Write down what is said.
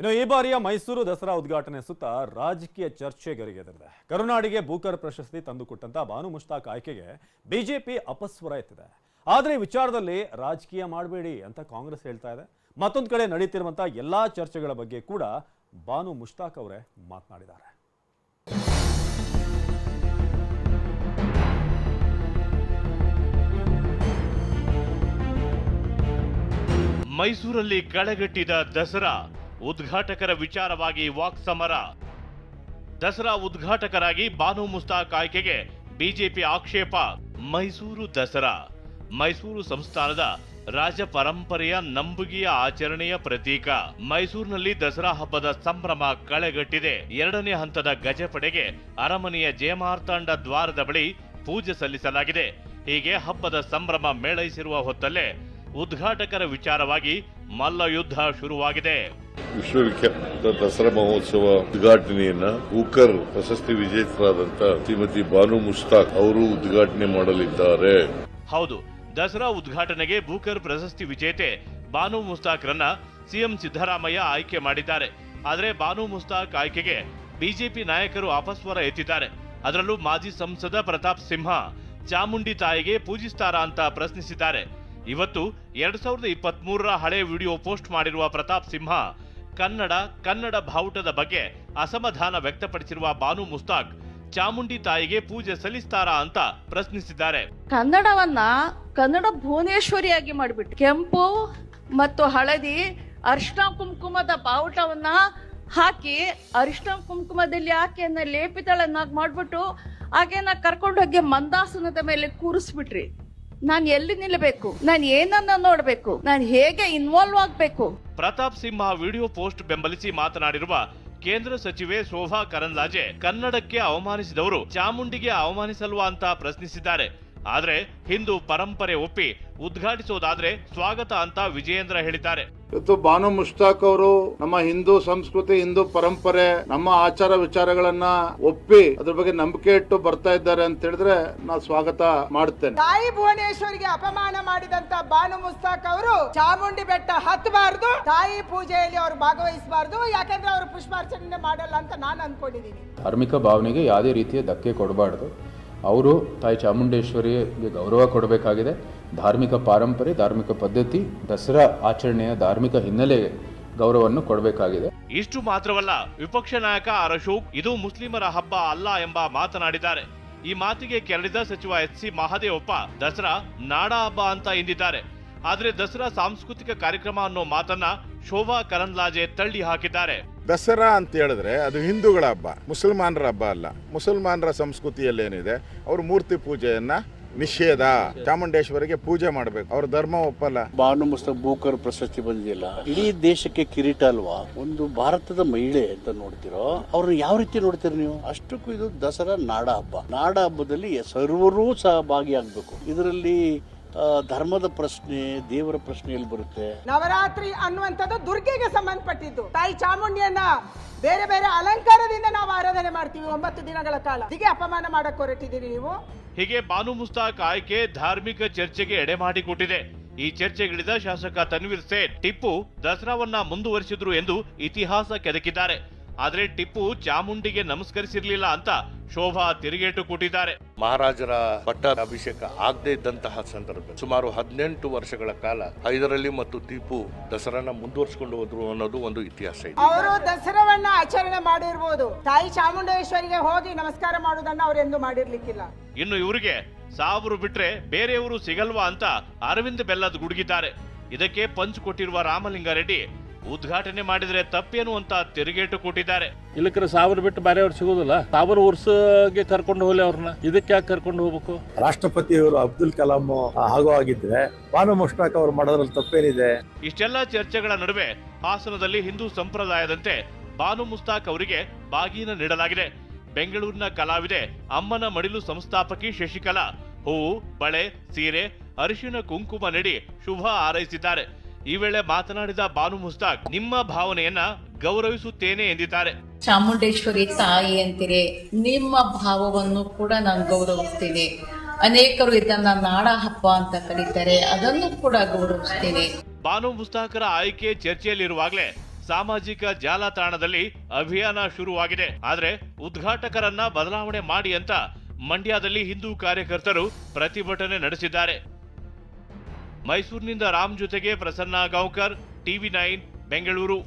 ಇನ್ನು ಈ ಬಾರಿಯ ಮೈಸೂರು ದಸರಾ ಉದ್ಘಾಟನೆ ಸುತ್ತ ರಾಜಕೀಯ ಚರ್ಚೆ ಗರಿಗೆದರಿದೆ. ಕರುನಾಡಿಗೆ ಬೂಕರ್ ಪ್ರಶಸ್ತಿ ತಂದುಕೊಟ್ಟಂತ ಬಾನು ಮುಷ್ತಾಕ್ ಆಯ್ಕೆಗೆ ಬಿಜೆಪಿ ಅಪಸ್ವರ ಎತ್ತಿದೆ. ಆದರೆ ವಿಚಾರದಲ್ಲಿ ರಾಜಕೀಯ ಮಾಡಬೇಡಿ ಅಂತ ಕಾಂಗ್ರೆಸ್ ಹೇಳ್ತಾ ಇದೆ. ಮತ್ತೊಂದು ಕಡೆ ನಡೀತಿರುವಂತಹ ಎಲ್ಲಾ ಚರ್ಚೆಗಳ ಬಗ್ಗೆ ಕೂಡ ಬಾನು ಮುಷ್ತಾಕ್ ಅವರೇ ಮಾತನಾಡಿದ್ದಾರೆ. ಮೈಸೂರಲ್ಲಿ ಕಳೆಗಟ್ಟಿದ ದಸರಾ ಉದ್ಘಾಟಕರ ವಿಚಾರವಾಗಿ ವಾಕ್ ಸಮರ. ದಸರಾ ಉದ್ಘಾಟಕರಾಗಿ ಬಾನು ಮುಸ್ತಾಕ್ ಆಯ್ಕೆಗೆ ಬಿಜೆಪಿ ಆಕ್ಷೇಪ, ಮೈಸೂರು ದಸರಾ. ಮೈಸೂರು ಸಂಸ್ಥಾನದ ರಾಜ ಪರಂಪರೆಯ ನಂಬುಗಿಯ ಆಚರಣೆಯ ಪ್ರತೀಕ. ಮೈಸೂರಿನಲ್ಲಿ ದಸರಾ ಹಬ್ಬದ ಸಂಭ್ರಮ ಕಳೆಗಟ್ಟಿದೆ. ಎರಡನೇ ಹಂತದ ಗಜಪಡೆಗೆ ಅರಮನೆಯ ಜಯಮಾರ್ತಾಂಡ ದ್ವಾರದ ಬಳಿ ಪೂಜೆ ಸಲ್ಲಿಸಲಾಗಿದೆ. ಹೀಗೆ ಹಬ್ಬದ ಸಂಭ್ರಮ ಮೇಳೈಸಿರುವ ಹೊತ್ತಲ್ಲೇ ಉದ್ಘಾಟಕರ ವಿಚಾರವಾಗಿ ಮಲ್ಲ ಯುದ್ಧ ಶುರುವಾಗಿದೆ. ವಿಶ್ವವಿಖ್ಯಾತ ದಸರಾ ಮಹೋತ್ಸವ ಉದ್ಘಾಟನೆಯನ್ನ ಹೂಕರ್ ಪ್ರಶಸ್ತಿ ವಿಜೇತರಾದಂತ ಶ್ರೀಮತಿ ಬಾನು ಮುಸ್ತಾಕ್ ಅವರು ಉದ್ಘಾಟನೆ ಮಾಡಲಿದ್ದಾರೆ. ಹೌದು, ದಸರಾ ಉದ್ಘಾಟನೆಗೆ ಬೂಕರ್ ಪ್ರಶಸ್ತಿ ವಿಜೇತೆ ಬಾನು ಮುಸ್ತಾಕ್ರನ್ನ ಸಿಎಂ ಸಿದ್ದರಾಮಯ್ಯ ಆಯ್ಕೆ ಮಾಡಿದ್ದಾರೆ. ಆದರೆ ಬಾನು ಮುಸ್ತಾಕ್ ಆಯ್ಕೆಗೆ ಬಿಜೆಪಿ ನಾಯಕರು ಅಪಸ್ವರ ಎತ್ತಿದ್ದಾರೆ. ಅದರಲ್ಲೂ ಮಾಜಿ ಸಂಸದ ಪ್ರತಾಪ್ ಸಿಂಹ ಚಾಮುಂಡಿ ತಾಯಿಗೆ ಪೂಜಿಸ್ತಾರಾ ಅಂತ ಪ್ರಶ್ನಿಸಿದ್ದಾರೆ. ಇವತ್ತು ಎರಡ್ ಸಾವಿರದ ಹಳೆ ವಿಡಿಯೋ ಪೋಸ್ಟ್ ಮಾಡಿರುವ ಪ್ರತಾಪ್ ಸಿಂಹ ಕನ್ನಡ ಕನ್ನಡ ಬಾವುಟದ ಬಗ್ಗೆ ಅಸಮಾಧಾನ ವ್ಯಕ್ತಪಡಿಸಿರುವ ಬಾನು ಮುಸ್ತಾಕ್, ಚಾಮುಂಡಿ ತಾಯಿಗೆ ಪೂಜೆ ಸಲ್ಲಿಸ್ತಾರಾ ಅಂತ ಪ್ರಶ್ನಿಸಿದ್ದಾರೆ. ಕನ್ನಡವನ್ನ ಕನ್ನಡ ಭುವನೇಶ್ವರಿಯಾಗಿ ಮಾಡಿಬಿಟ್ಟು ಕೆಂಪು ಮತ್ತು ಹಳದಿ ಅರಿಶಿನ ಕುಂಕುಮದ ಬಾವುಟವನ್ನ ಹಾಕಿ ಅರಿಶಿನ ಕುಂಕುಮದಲ್ಲಿ ಆಕೆಯನ್ನ ಲೇಪಿತಳನ್ನಾಗಿ ಮಾಡ್ಬಿಟ್ಟು ಆಕೆಯನ್ನ ಕರ್ಕೊಂಡೋಗಿ ಮಂದಾಸನದ ಮೇಲೆ ಕೂರಿಸ್ಬಿಟ್ರಿ. ನಾನು ಎಲ್ಲಿ ನಿಲ್ಲಬೇಕು ನಾನು ಏನನ್ನ ನೋಡ್ಬೇಕು? ನಾನು ಹೇಗೆ ಇನ್ವಾಲ್ವ್ ಆಗ್ಬೇಕು? ಪ್ರತಾಪ್ ಸಿಂಹ ವಿಡಿಯೋ ಪೋಸ್ಟ್ ಬೆಂಬಲಿಸಿ ಮಾತನಾಡಿರುವ ಕೇಂದ್ರ ಸಚಿವೆ ಶೋಭಾ ಕರಂದ್ಲಾಜೆ ಕನ್ನಡಕ್ಕೆ ಅವಮಾನಿಸಿದವರು ಚಾಮುಂಡಿಗೆ ಅವಮಾನಿಸಲ್ವಾ ಅಂತ ಪ್ರಶ್ನಿಸಿದ್ದಾರೆ. ಆದ್ರೆ ಹಿಂದೂ ಪರಂಪರೆ ಒಪ್ಪಿ ಉದ್ಘಾಟಿಸೋದಾದ್ರೆ ಸ್ವಾಗತ ಅಂತ ವಿಜಯೇಂದ್ರ ಹೇಳಿದ್ದಾರೆ. ಇವತ್ತು ಬಾನು ಮುಷ್ತಾಕ್ ಅವರು ನಮ್ಮ ಹಿಂದೂ ಸಂಸ್ಕೃತಿ ಹಿಂದೂ ಪರಂಪರೆ ನಮ್ಮ ಆಚಾರ ವಿಚಾರಗಳನ್ನ ಒಪ್ಪಿ ಅದ್ರ ಬಗ್ಗೆ ನಂಬಿಕೆ ಇಟ್ಟು ಬರ್ತಾ ಇದ್ದಾರೆ ಅಂತ ಹೇಳಿದ್ರೆ ನಾ ಸ್ವಾಗತ ಮಾಡ್ತೇನೆ. ತಾಯಿ ಭುವನೇಶ್ವರಿಗೆ ಅಪಮಾನ ಮಾಡಿದಂತ ಬಾನು ಮುಸ್ತಾಕ್ ಅವರು ಚಾಮುಂಡಿ ಬೆಟ್ಟ ಹತ್ತಬಾರ್ದು ತಾಯಿ ಪೂಜೆಯಲ್ಲಿ ಅವರು ಭಾಗವಹಿಸಬಾರ್ದು ಯಾಕಂದ್ರೆ ಅವರು ಪುಷ್ಪಾರ್ಚನೆ ಮಾಡಲ್ಲ ಅಂತ ನಾನು ಅನ್ಕೊಂಡಿದ್ದೀನಿ. ಧಾರ್ಮಿಕ ಭಾವನೆಗೆ ಯಾವುದೇ ರೀತಿಯ ಧಕ್ಕೆ ಕೊಡಬಾರ್ದು. ಅವರು ತಾಯಿ ಚಾಮುಂಡೇಶ್ವರಿಗೆ ಗೌರವ ಕೊಡಬೇಕಾಗಿದೆ. ಧಾರ್ಮಿಕ ಪಾರಂಪರೆ, ಧಾರ್ಮಿಕ ಪದ್ಧತಿ, ದಸರಾ ಆಚರಣೆಯ ಧಾರ್ಮಿಕ ಹಿನ್ನೆಲೆಗೆ ಗೌರವವನ್ನು ಕೊಡಬೇಕಾಗಿದೆ. ಇಷ್ಟು ಮಾತ್ರವಲ್ಲ, ವಿಪಕ್ಷ ನಾಯಕ ಆರ್ ಅಶೋಕ್ ಇದು ಮುಸ್ಲಿಮರ ಹಬ್ಬ ಅಲ್ಲ ಎಂಬ ಮಾತನಾಡಿದ್ದಾರೆ. ಈ ಮಾತಿಗೆ ಕೆರಳಿದ ಸಚಿವ ಎಚ್ ಸಿ ಮಹಾದೇವಪ್ಪ ದಸರಾ ನಾಡ ಹಬ್ಬ ಅಂತ ಎಂದಿದ್ದಾರೆ. ಆದ್ರೆ ದಸರಾ ಸಾಂಸ್ಕೃತಿಕ ಕಾರ್ಯಕ್ರಮ ಅನ್ನೋ ಮಾತನ್ನ ಶೋಭಾ ಕರಂದ್ಲಾಜೆ ತಳ್ಳಿ ಹಾಕಿದ್ದಾರೆ. ದಸರಾ ಅಂತ ಹೇಳಿದ್ರೆ ಅದು ಹಿಂದೂಗಳ ಹಬ್ಬ ಮುಸಲ್ಮಾನರ ಹಬ್ಬ ಅಲ್ಲ. ಮುಸಲ್ಮಾನರ ಸಂಸ್ಕೃತಿಯಲ್ಲಿ ಏನಿದೆ ಅವರು ಮೂರ್ತಿ ಪೂಜೆಯನ್ನ ನಿಷೇಧ ಚಾಮುಂಡೇಶ್ವರಿಗೆ ಪೂಜೆ ಮಾಡಬೇಕು. ಅವ್ರ ಧರ್ಮ ಒಪ್ಪಲ್ಲ. ಬಾನು ಮುಸ್ತ ಬೂಕರ್ ಪ್ರಶಸ್ತಿ ಬಂದಿಲ್ಲ. ಇಡೀ ದೇಶಕ್ಕೆ ಕಿರೀಟ ಅಲ್ವಾ? ಒಂದು ಭಾರತದ ಮಹಿಳೆ ಅಂತ ನೋಡ್ತಿರೋ ಅವ್ರನ್ನ ಯಾವ ರೀತಿ ನೋಡ್ತೀರ ನೀವು? ಅಷ್ಟಕ್ಕೂ ಇದು ದಸರಾ ನಾಡ ಹಬ್ಬ. ನಾಡ ಹಬ್ಬದಲ್ಲಿ ಸರ್ವರೂ ಸಹ ಭಾಗಿಯಾಗಬೇಕು ಇದರಲ್ಲಿ ಧರ್ಮದ ಪ್ರಶ್ನೆ ದೇವರ ಪ್ರಶ್ನೆ ಎಲ್ಲಿ ಬರುತ್ತೆ? ನವರಾತ್ರಿ ಅನ್ನುವಂಥದ್ದು ದುರ್ಗೆಗೆ ಸಂಬಂಧಪಟ್ಟಿದ್ದು. ತಾಯಿ ಚಾಮುಂಡಿಯನ್ನ ಬೇರೆ ಬೇರೆ ಅಲಂಕಾರದಿಂದ ನಾವು ಆರಾಧನೆ ಮಾಡ್ತೀವಿ ಒಂಬತ್ತು ದಿನಗಳ ಕಾಲ. ಹೀಗೆ ಅಪಮಾನ ಮಾಡಕ್ ಹೊರಟಿದ್ದೀರಿ ನೀವು? ಹೀಗೆ ಬಾನು ಮುಸ್ತಾಕ್ ಆಯ್ಕೆ ಧಾರ್ಮಿಕ ಚರ್ಚೆಗೆ ಎಡೆ ಮಾಡಿಕೊಟ್ಟಿದೆ. ಈ ಚರ್ಚೆಗಿಳಿದ ಶಾಸಕ ತನ್ವೀರ್ ಸೇಠ್ ಟಿಪ್ಪು ದಸರಾವನ್ನ ಮುಂದುವರಿಸಿದ್ರು ಎಂದು ಇತಿಹಾಸ ಕೆದಕಿದ್ದಾರೆ. ಆದರೆ ಟಿಪ್ಪು ಚಾಮುಂಡಿಗೆ ನಮಸ್ಕರಿಸಿರ್ಲಿಲ್ಲ ಅಂತ ಶೋಭಾ ತಿರುಗೇಟು ಕೊಟ್ಟಿದ್ದಾರೆ ಮಹಾರಾಜರ ಪಟ್ಟಾಭಿಷೇಕ ಆಗದೇ ಇದ್ದಂತಹ ಸಂದರ್ಭ ಸುಮಾರು ಹದಿನೆಂಟು ವರ್ಷಗಳ ಕಾಲ ಐದರಲ್ಲಿ ಮತ್ತು ದೀಪು ದಸರಾನ ಮುಂದುವರಿಸಿಕೊಂಡು ಹೋದ್ರು ಅನ್ನೋದು ಒಂದು ಇತಿಹಾಸ ಇದೆ. ಅವರು ದಸರಾವನ್ನ ಆಚರಣೆ ಮಾಡಿರ್ಬೋದು. ತಾಯಿ ಚಾಮುಂಡೇಶ್ವರಿಗೆ ಹೋಗಿ ನಮಸ್ಕಾರ ಮಾಡುವುದನ್ನ ಅವರು ಎಂದು ಮಾಡಿರ್ಲಿಕ್ಕಿಲ್ಲ. ಇನ್ನು ಇವರಿಗೆ ಸಾವಿರ ಬಿಟ್ರೆ ಬೇರೆಯವರು ಸಿಗಲ್ವಾ ಅಂತ ಅರವಿಂದ್ ಬೆಲ್ಲದ್ ಗುಡುಗಿದ್ದಾರೆ. ಇದಕ್ಕೆ ಪಂಚ್ ಕೊಟ್ಟಿರುವ ರಾಮಲಿಂಗಾರೆಡ್ಡಿ ಉದ್ಘಾಟನೆ ಮಾಡಿದ್ರೆ ತಪ್ಪೇನು ಅಂತ ತಿರುಗೇಟು ಕೊಟ್ಟಿದ್ದಾರೆ. ಇಲ್ಲಕ್ರೆ ಸಾವಿರ ಬಿಟ್ಟು ಬೇರೆಯವ್ರು ಸಿಗೋದಿಲ್ಲ. ಸಾವಿರ ವರ್ಷಗೆ ಕರ್ಕೊಂಡು ಹೋಗ್ಲಿ ಅವ್ರನ್ನ. ಇದಕ್ಕೆ ಯಾಕೆ ಕರ್ಕೊಂಡು ಹೋಗ್ಬೇಕು? ರಾಷ್ಟ್ರಪತಿಯವರು ಅಬ್ದುಲ್ ಕಲಾಂ ಹಾಗೂ ಆಗಿದ್ರೆ ಬಾನು ಮುಷ್ಟಾಕ್ ಅವರು ಮಾಡೋದ್ರಲ್ಲಿ ತಪ್ಪೇನಿದೆ. ಇಷ್ಟೆಲ್ಲ ಚರ್ಚೆಗಳ ನಡುವೆ ಹಾಸನದಲ್ಲಿ ಹಿಂದೂ ಸಂಪ್ರದಾಯದಂತೆ ಬಾನು ಮುಸ್ತಾಕ್ ಅವರಿಗೆ ಬಾಗಿನ ನೀಡಲಾಗಿದೆ. ಬೆಂಗಳೂರಿನ ಕಲಾವಿದೆ ಅಮ್ಮನ ಮಡಿಲು ಸಂಸ್ಥಾಪಕಿ ಶಶಿಕಲಾ ಹೂವು ಬಳೆ ಸೀರೆ ಅರಿಶಿನ ಕುಂಕುಮ ನೀಡಿ ಶುಭ ಹಾರೈಸಿದ್ದಾರೆ. ಈ ವೇಳೆ ಮಾತನಾಡಿದ ಬಾನು ಮುಸ್ತಾಕ್ ನಿಮ್ಮ ಭಾವನೆಯನ್ನ ಗೌರವಿಸುತ್ತೇನೆ ಎಂದಿದ್ದಾರೆ. ಚಾಮುಂಡೇಶ್ವರಿ ತಾಯಿ ಅಂತೀರಿ ನಿಮ್ಮ ಭಾವವನ್ನು ಕೂಡ ನಾನು ಗೌರವಿಸ್ತೀನಿ. ಅನೇಕರು ಇದನ್ನ ನಾಡ ಹಬ್ಬ ಅಂತ ಕರೀತಾರೆ ಅದನ್ನು ಕೂಡ ಗೌರವಿಸ್ತೀನಿ. ಬಾನು ಮುಸ್ತಾಕರ ಆಯ್ಕೆ ಚರ್ಚೆಯಲ್ಲಿರುವಾಗಲೇ ಸಾಮಾಜಿಕ ಜಾಲತಾಣದಲ್ಲಿ ಅಭಿಯಾನ ಶುರುವಾಗಿದೆ. ಆದ್ರೆ ಉದ್ಘಾಟಕರನ್ನ ಬದಲಾವಣೆ ಮಾಡಿ ಅಂತ ಮಂಡ್ಯದಲ್ಲಿ ಹಿಂದೂ ಕಾರ್ಯಕರ್ತರು ಪ್ರತಿಭಟನೆ ನಡೆಸಿದ್ದಾರೆ. ಮೈಸೂರಿನಿಂದ ರಾಮ್ ಜೊತೆಗೆ ಪ್ರಸನ್ನ ಗಾಂವ್ಕರ್ ಟಿವಿ ನೈನ್ ಬೆಂಗಳೂರು.